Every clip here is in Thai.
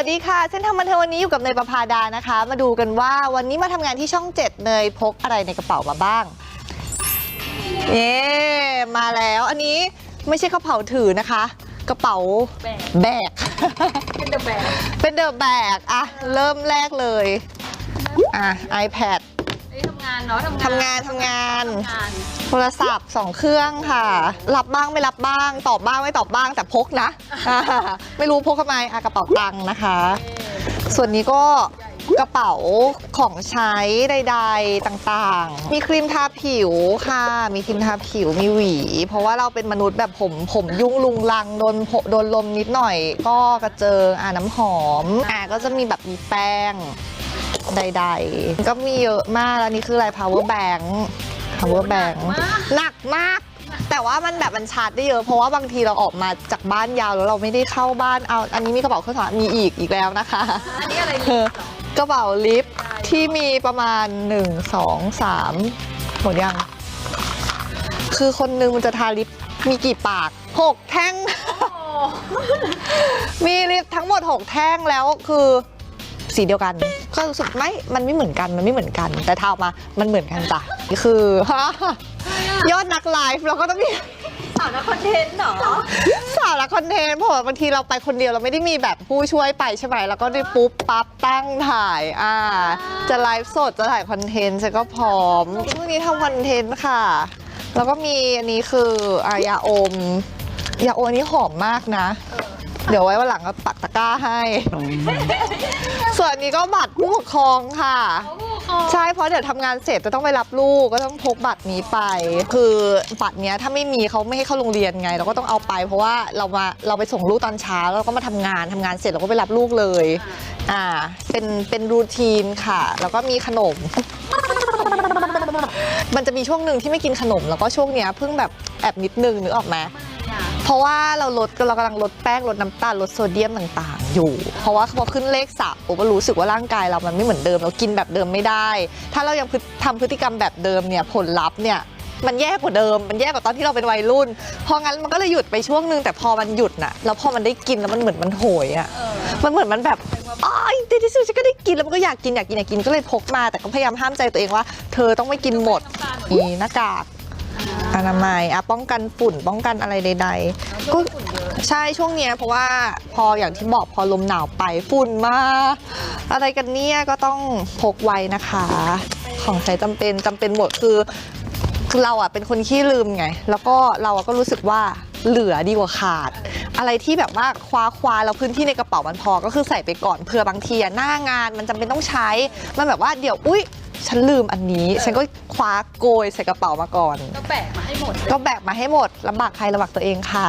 วัสดีค่ะ เส้นทางบันเทิงวันนี้อยู่กับเนยประพาดานะคะ มาดูกันว่าวันนี้มาทำงานที่ช่อง7เนยพกอะไรในกระเป๋ามาบ้างเย้มาแล้วอันนี้ไม่ใช่กระเป๋าถือนะคะ กระเป๋าแบกแบก เป็นเดอะแบกเป็นเดอะแบกอะเริ่มแรกเลยอะ iPad นี่ทำงานเนาะทำงานทำงานทำงาน โทรศัพท์สองเครื่องค่ะ รับบ้างไม่รับบ้าง ตอบบ้างไม่ตอบบ้างแต่พกนะอ่าไม่รู้พกทำไมอะกระเป๋าตังค์นะคะ ส่วนนี้ก็กระเป๋าของใช้ใดๆต่างๆ มีครีมทาผิวค่ะ มีครีมทาผิวมีหวี เพราะว่าเราเป็นมนุษย์แบบผมผมยุ่งลุงลังโดนโผโดนลมนิดหน่อย ก็กระเจิงอ่าน้ำหอมอ่าก็จะมีแบบมีแป้ง ใดๆ ก็มีเยอะมากแล้วนี่คืออะไร power bank power bank หนักมาก แต่ว่ามันแบบมันชาร์จได้เยอะ เพราะว่าบางทีเราออกมาจากบ้านยาวแล้วเราไม่ได้เข้าบ้านเอาอันนี้มีกระเป๋าเครื่องสำอางมีอีกอีกแล้วนะคะ อันนี้อะไรเอลิอปเหรอกระเป๋าลิฟต์ที่มีประมาณ 1 2 3หมดยัง คือคนนึงมันจะทาลิปมีกี่ปาก 6 แท่งโอ้มีลิปทั้งหมด 6 แท่งแล้วคือ สีเดียวกัน ก็รู้สึกไม่มันไม่เหมือนกันมันไม่เหมือนกัน แต่ทาออกมามันเหมือนกันจ้ะคือ ยอดนักไลฟ์เราก็ต้องมี สาวนักคอนเทนต์เหรอ สาระคอนเทนต์เพราะว่าบางทีเราไปคนเดียวเราไม่ได้มีแบบผู้ช่วยไปใช่ไหมแล้วก็ได้ปุ๊บปั๊บตั้งถ่ายอ่า จะไลฟ์สดจะถ่ายคอนเทนต์ฉันก็พร้อมช่วงนี้ทำคอนเทนต์ค่ะ แล้วก็มีอันนี้คืออายาอมยาอมอันนี้หอมมากนะ เดี๋ยวไว้วันหลังเราปักตะกร้าให้ ส่วนอันนี้ก็บัตรผู้ปกครองค่ะโอ้โหใช่เพราะเดี๋ยวทำงานเสร็จจะต้องไปรับลูกก็ต้องพกบัตรนี้ไป คือบัตรเนี้ยถ้าไม่มีเขาไม่ให้เข้าโรงเรียนไง เราก็ต้องเอาไป เพราะว่าเรามาเราไปส่งลูกตอนเช้าแล้วก็มาทำงานทำงานเสร็จเราก็ไปรับลูกเลยอ่าเป็นเป็นรูทีนค่ะ แล้วก็มีขนม มันจะมีช่วงหนึ่งที่ไม่กินขนมแล้วก็ช่วงเนี้ยเพิ่งแบบแอบนิดนึงนึกออกไหม เพราะว่าเราลดเรากำลังลดแป้งลดน้ำตาลลดโซเดียมต่างๆ อยู่ เพราะว่าพอขึ้นเลขสามปุ๊บก็รู้สึกว่าร่างกายเรามันไม่เหมือนเดิมเรากินแบบเดิมไม่ได้ ถ้าเรายังพฤทำพฤติกรรมแบบเดิมเนี่ยผลลัพธ์เนี่ยมันแย่กว่าเดิม มันแย่กว่าตอนที่เราเป็นวัยรุ่น เพราะงั้นมันก็เลยหยุดไปช่วงนึงแต่พอมันหยุดน่ะ แล้วพอมันได้กินแล้วมันเหมือนมันโหยอะเออมันเหมือนมันแบบอ๋อในที่สุดฉันก็ได้กินแล้วมันก็อยากกินอยากกินอยากกินก็เลยพกมา แต่ก็พยายามห้ามใจตัวเองว่า เธอต้องไม่กินหมดมีหน้ากาก อนามัยอะป้องกันฝุ่นป้องกันอะไรใด ๆ ก็ฝุ่นเยอะใช่ช่วงเนี้ยเพราะว่าพออย่างที่บอกพอลมหนาวไปฝุ่นมาอะไรกันเนี่ยก็ต้องพกไว้นะคะ ของใช้จำเป็นจำเป็นหมดคือคือเราอะเป็นคนขี้ลืมไง แล้วก็เราอะก็รู้สึกว่าเหลือดีกว่าขาด อะไรที่แบบว่าคว้าคว้าแล้วพื้นที่ในกระเป๋ามันพอก็คือใส่ไปก่อนเผื่อบางทีอะหน้างานมันจำเป็นต้องใช้ มันแบบว่าเดี๋ยวอุ๊ย ฉันลืมอันนี้ ฉันก็คว้าโกยใส่กระเป๋ามาก่อน ก็แบกมาให้หมดก็แบกมาให้หมดลำบากใครลำบากตัวเองค่ะ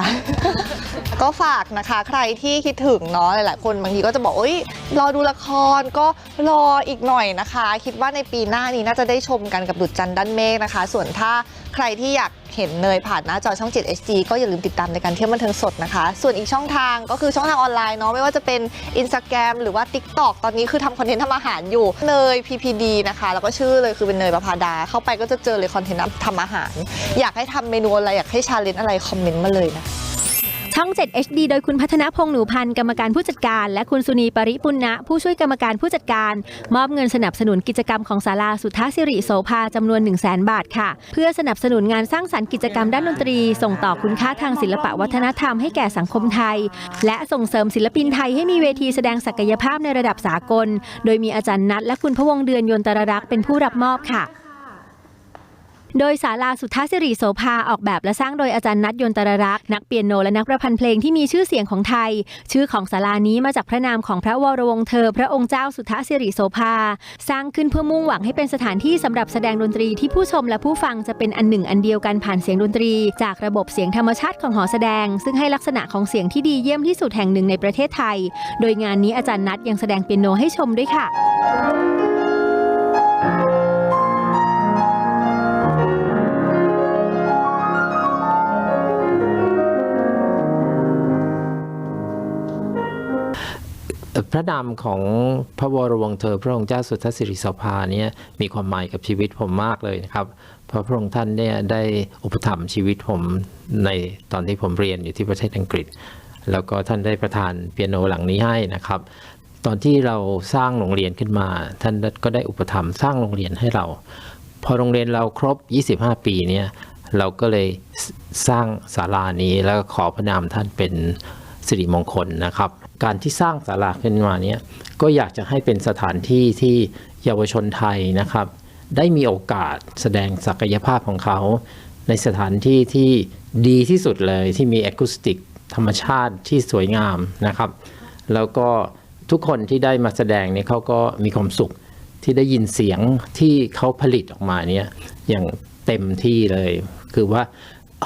ก็ฝากนะคะ ใครที่คิดถึงเนาะหลายๆ คนบางทีก็จะบอกเอ้ยรอดูละครก็รออีกหน่อยนะคะ คิดว่าในปีหน้านี้น่าจะได้ชมกันกับดุจจันทร์ด้านเมฆนะคะ ส่วนถ้าใครที่อยากเห็นเนยผ่านหน้าจอช่อง 7 HD ก็อย่าลืมติดตามในการเที่ยวบันเทิงสดนะคะ ส่วนอีกช่องทางก็คือช่องทางออนไลน์เนาะไม่ว่าจะเป็น Instagram หรือว่า TikTok ตอนนี้คือทำคอนเทนต์ทำอาหารอยู่เนย PPD นะคะ แล้วก็ชื่อเลยคือเป็นเนยประภาดา เข้าไปก็จะเจอเลยคอนเทนต์ทำอาหาร อยากให้ทำเมนูอะไรอยากให้ชาเลนจ์อะไรคอมเมนต์มาเลยนะ ช่อง 7 HD โดยคุณพัฒนพงษ์หนูพันธ์กรรมการผู้จัดการ และคุณสุนีปริปุณณะผู้ช่วยกรรมการผู้จัดการ มอบเงินสนับสนุนกิจกรรมของศาลาสุทธาสิริโสภาจำนวน 1 0 0 0 0แบาทค่ะ เพื่อสนับสนุนงานสร้างสรรค์กิจกรรมด้านดนตรี ส่งต่อคุณค่าทางศิลปะวัฒนธรรมให้แก่สังคมไทย และส่งเสริมศิลปินไทยให้มีเวทีแสดงศักยภาพในระดับสากล โดยมีอาจารย์นัทและคุณพะวงเดือนยนตรรักษ์เป็นผู้รับมอบค่ะ โดยศาลาสุทธาสิริโสภาออกแบบและสร้างโดยอาจารย์นัทยนตรรักษ์นักเปียโนและนักประพันธ์เพลงที่มีชื่อเสียงของไทย ชื่อของศาลานี้มาจากพระนามของพระวรวงศ์เธอ พระองค์เจ้าสุทธาสิริโสภา สร้างขึ้นเพื่อมุ่งหวังให้เป็นสถานที่สำหรับแสดงดนตรีที่ผู้ชมและผู้ฟังจะเป็นอันหนึ่งอันเดียวกันผ่านเสียงดนตรี จากระบบเสียงธรรมชาติของหอแสดง ซึ่งให้ลักษณะของเสียงที่ดีเยี่ยมที่สุดแห่งหนึ่งในประเทศไทย โดยงานนี้อาจารย์นัทยังแสดงเปียโนให้ชมด้วยค่ะ พระนามของพระวรวงเธอ พระองค์เจ้าสุทธสิริสภาเนี่ยมีความหมายกับชีวิตผมมากเลยนะครับ เพราะพระองค์ท่านเนี่ยได้อุปถัมภ์ชีวิตผมในตอนที่ผมเรียนอยู่ที่ประเทศอังกฤษ แล้วก็ท่านได้ประทานเปียโนหลังนี้ให้นะครับ ตอนที่เราสร้างโรงเรียนขึ้นมา ท่านก็ได้อุปถัมภ์สร้างโรงเรียนให้เรา พอโรงเรียนเราครบ 25 ปีเนี่ยเราก็เลยสร้างศาลานี้แล้วขอพระนามท่านเป็น สิริมงคลนะครับ การที่สร้างศาลาขึ้นมาเนี่ยก็อยากจะให้เป็นสถานที่ที่เยาวชนไทยนะครับ ได้มีโอกาสแสดงศักยภาพของเขา ในสถานที่ที่ดีที่สุดเลยที่มีอะคูสติกธรรมชาติที่สวยงามนะครับ แล้วก็ทุกคนที่ได้มาแสดงเนี่ยเขาก็มีความสุขที่ได้ยินเสียงที่เขาผลิตออกมาเนี่ยอย่างเต็มที่เลย คือว่า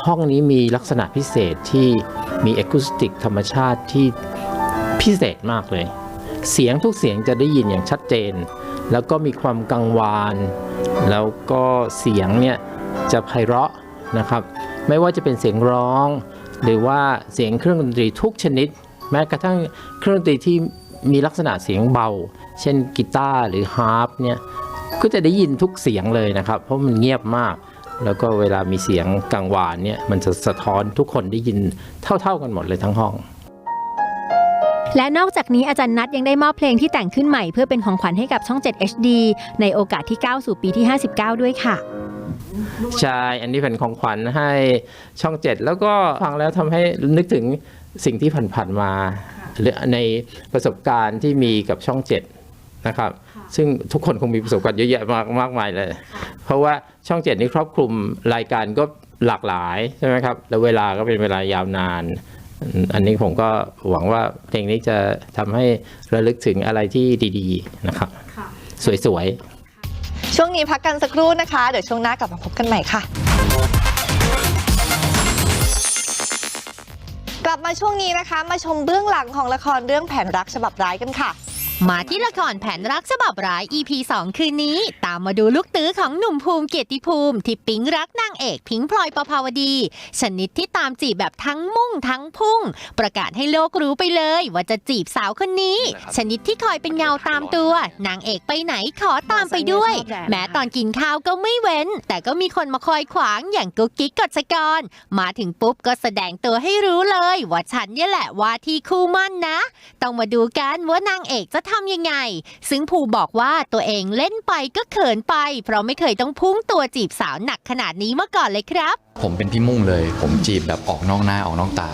ห้องนี้มีลักษณะพิเศษที่มีเอคูสติกธรรมชาติที่พิเศษมากเลย เสียงทุกเสียงจะได้ยินอย่างชัดเจน แล้วก็มีความกังวาน แล้วก็เสียงเนี่ยจะไพเราะนะครับ ไม่ว่าจะเป็นเสียงร้อง หรือว่าเสียงเครื่องดนตรีทุกชนิด แม้กระทั่งเครื่องดนตรีที่มีลักษณะเสียงเบา เช่นกีตาร์หรือฮาร์ปเนี่ยก็จะได้ยินทุกเสียงเลยนะครับ เพราะมันเงียบมาก แล้วก็เวลามีเสียงกังวานเนี่ยมันจะสะท้อนทุกคนได้ยินเท่า ๆกันหมดเลยทั้งห้อง และนอกจากนี้อาจารย์นัทยังได้มอบเพลงที่แต่งขึ้นใหม่เพื่อเป็นของขวัญให้กับช่อง 7 HD ในโอกาสที่ก้าวสู่ปีที่ 59 ด้วยค่ะ ใช่ อันนี้เป็นของขวัญให้ช่องเจ็ดแล้วก็ฟังแล้วทำให้นึกถึงสิ่งที่ผ่านๆมาหรือในประสบการณ์ที่มีกับช่องเจ็ด นะครับ ซึ่งทุกคนคงมีประสบการณ์เยอะแยะมากมากมายเลย เพราะว่าช่องเจ็ดนี้ครอบคลุมรายการก็หลากหลายใช่ไหมครับ แล้วเวลาก็เป็นเวลายาวนาน อันนี้ผมก็หวังว่าเพลงนี้จะทำให้ระลึกถึงอะไรที่ดีๆนะครับ สวยๆ ช่วงนี้พักกันสักครู่นะคะ เดี๋ยวช่วงหน้ากลับมาพบกันใหม่ค่ะกลับมาช่วงนี้นะคะ มาชมเบื้องหลังของละครเรื่องแผนรักฉบับร้ายกันค่ะ มาที่ละครแผนรักฉบับร้าย EP 2 คืนนี้ ตามมาดูลูกตื้อของหนุ่มภูมิเกียรติภูมิที่ปิ๊งรักนางเอกพิงค์พลอยประภาวดี ชนิดที่ตามจีบแบบทั้งมุ่งทั้งพุ่ง ประกาศให้โลกรู้ไปเลยว่าจะจีบสาวคนนี้ ชนิดที่คอยเป็นเงาตามตัว นางเอกไปไหนขอตามไปด้วย แม้ตอนกินข้าวก็ไม่เว้น แต่ก็มีคนมาคอยขวางอย่างกุ๊กกิ๊กกฎชกร มาถึงปุ๊บก็แสดงตัวให้รู้เลย ว่าฉันเนี่ยแหละว่าที่คู่มั่นนะ ต้องมาดูกันว่านางเอกจะทำยังไง ซึ่งภูบอกว่าตัวเองเล่นไปก็เขินไป เพราะไม่เคยต้องพุ่งตัวจีบสาวหนักขนาดนี้มาก่อนเลยครับ ผมเป็นพี่มุ่งเลย ผมจีบแบบออกนอกหน้าออกนอกตา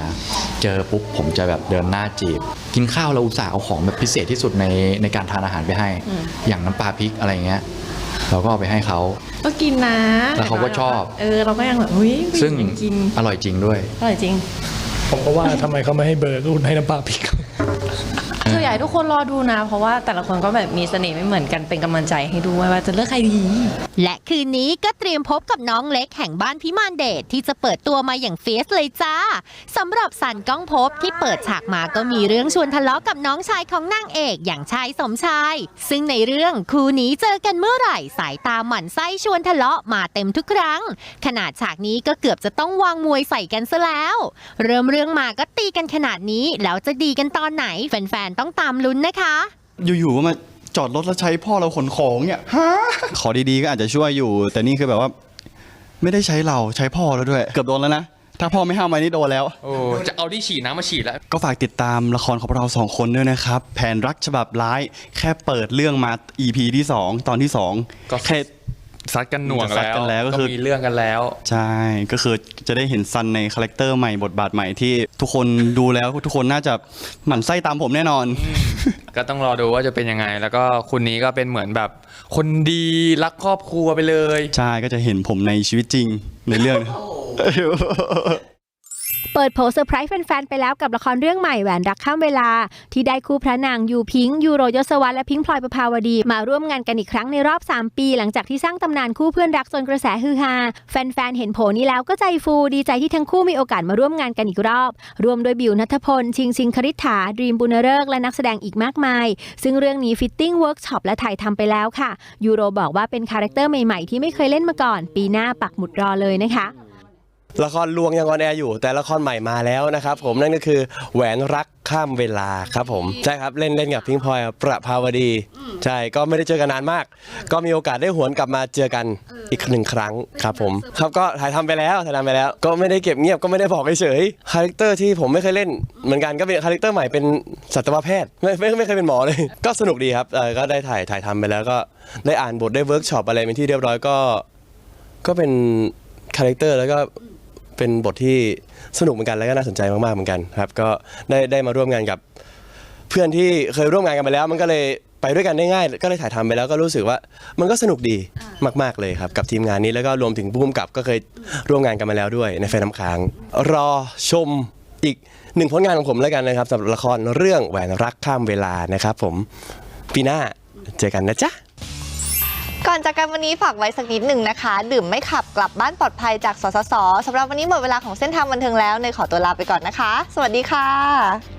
เจอปุ๊บผมจะแบบเดินหน้าจีบ กินข้าวเราอุตส่าห์เอาของแบบพิเศษที่สุดในในการทานอาหารไปให้ อย่างน้ำปลาพริกอะไรเงี้ยเราก็เอาไปให้เขา ก็กินนะแล้วเขาก็ชอบ เออเราก็ยังแบบเฮ้ยซึ่งผู้หญิกินอร่อยจริงด้วย อร่อยจริง ผมก็ว่าทำไมเขาไม่ให้เบอร์รุ่นให้น้ำปลาพริก คืออยากให้ทุกคนรอดูนะ เพราะว่าแต่ละคนก็แบบมีเสน่ห์ไม่เหมือนกันเป็นกำลังใจให้ดูว่าจะเลือกใครดี และคืนนี้ก็เตรียมพบกับน้องเล็กแห่งบ้านพิมานเดชที่จะเปิดตัวมาอย่างเฟียสเลยจ้าสำหรับสันก้องภพบที่เปิดฉากมาก็มีเรื่องชวนทะเลาะกับน้องชายของนางเอกอย่างชายสมชาย ซึ่งในเรื่องคู่นี้เจอกันเมื่อไหร่สายตาหมั่นไส้ชวนทะเลาะมาเต็มทุกครั้ง ขนาดฉากนี้ก็เกือบจะต้องวางมวยใส่กันซะแล้ว เริ่มเรื่องมาก็ตีกันขนาดนี้แล้วจะดีกันตอนไหนแฟนๆต้องตามลุ้นนะคะ อยู่ๆก็มาจอดรถแล้วใช้พ่อเราขนของเนี่ยฮะขอดีๆก็อาจจะช่วยอยู่ แต่นี่คือแบบว่า ไม่ได้ใช้เราใช้พ่อแล้วด้วย เกือบโดนแล้วนะ ถ้าพ่อไม่ห้ามไว้นี่โดนแล้ว โอ้จะเอาที่ฉีดน้ำมาฉีดแล้ว ก็ฝากติดตามละครของเราสองคนด้วยนะครับ แผนรักฉบับร้าย แค่เปิดเรื่องมา EP ที่ 2 ตอนที่ 2 ก็แค่ ซัดกันหน่วงจะซัดแล้วกันแล้วก็คือ มีเรื่องกันแล้ว ใช่ ก็คือจะได้เห็นซันในคาแรคเตอร์ใหม่บทบาทใหม่ที่ทุกคนดูแล้วทุกคนน่าจะหมั่นไส้ตามผมแน่นอน ก็ต้องรอดูว่าจะเป็นยังไง แล้วก็คุณนี้ก็เป็นเหมือนแบบ คนดีรักครอบครัวไปเลย ใช่ก็จะเห็นผมในชีวิตจริงในเรื่องเปิดโผเซอร์ไพรส์แฟนๆไปแล้วกับละครเรื่องใหม่แหวนรักข้ามเวลา ที่ได้คู่พระนางยูพิงค์ยูโรยศวรรษและพิงค์พลอยประภาวดี มาร่วมงานกันอีกครั้งในรอบ 3 ปี หลังจากที่สร้างตำนานคู่เพื่อนรักจนกระแสฮือฮาแฟนๆเห็นโผนี้แล้วก็ใจฟูดีใจที่ทั้งคู่มีโอกาสมาร่วมงานกันอีกรอบ รวมโดยบิวนัทพล ชิงชิงคริษฐาดรีมบุญเริกและนักแสดงอีกมากมาย ซึ่งเรื่องนี้ฟิตติ้งเวิร์กช็อปและถ่ายทำไปแล้วค่ะยูโรบอกว่าเป็นคาแรคเตอร์ใหม่ๆที่ไม่เคยเล่นมาก่อน ปีหน้าปักหมุดรอเลยนะคะ ละครลวงยังออนแอร์อยู่ แต่ละครใหม่มาแล้วนะครับ ผมนั่นก็คือแหวนรักข้ามเวลาครับผมใช่ครับเล่นเล่นกับพิงพลอยประภาวดี ใช่ก็ไม่ได้เจอกันนานมาก ก็มีโอกาสได้หวนกลับมาเจอกันอีกหนึ่งครั้งครับผมครับก็ถ่ายทำไปแล้วถ่ายทำไปแล้ว ก็ไม่ได้เก็บเงียบก็ไม่ได้บอกเฉยๆคาแรคเตอร์ที่ผมไม่เคยเล่นเหมือนกันก็เป็นคาแรคเตอร์ใหม่เป็นสัตวแพทย์ไม่ไม่ไม่เคยเป็นหมอเลย ก็สนุกดีครับเออก็ได้ถ่ายถ่ายทำไปแล้วก็ได้อ่านบทได้เวิร์กช็อปอะไรเป็นที่เรียบร้อยก็ ก็เป็นคาแรคเตอร์แล้วก็ เป็นบทที่สนุกเหมือนกันแล้วก็น่าสนใจมากๆเหมือนกันครับก็ได้ได้มาร่วมงานกับ เพื่อนที่เคยร่วมงานกันไปแล้ว มันก็เลยไปด้วยกันได้ง่าย ก็เลยถ่ายทำไปแล้วก็รู้สึกว่ามันก็สนุกดีมาก ๆเลยครับกับทีมงานนี้แล้วก็รวมถึงผู้กำกับก็เคยร่วมงานกันมาแล้วด้วยในแฟนน้ำค้าง รอชมอีกหนึ่งผลงานของผมแล้วกันนะครับสำหรับละครเรื่องแหวนรักข้ามเวลานะครับ ผมปีหน้าเจอกันนะจ๊ะ ก่อนจากกันวันนี้ฝากไว้สักนิดหนึ่งนะคะ ดื่มไม่ขับกลับบ้านปลอดภัยจากสสสสำหรับวันนี้หมดเวลาของเส้นทางบันเทิงแล้วเนยขอตัวลาไปก่อนนะคะ สวัสดีค่ะ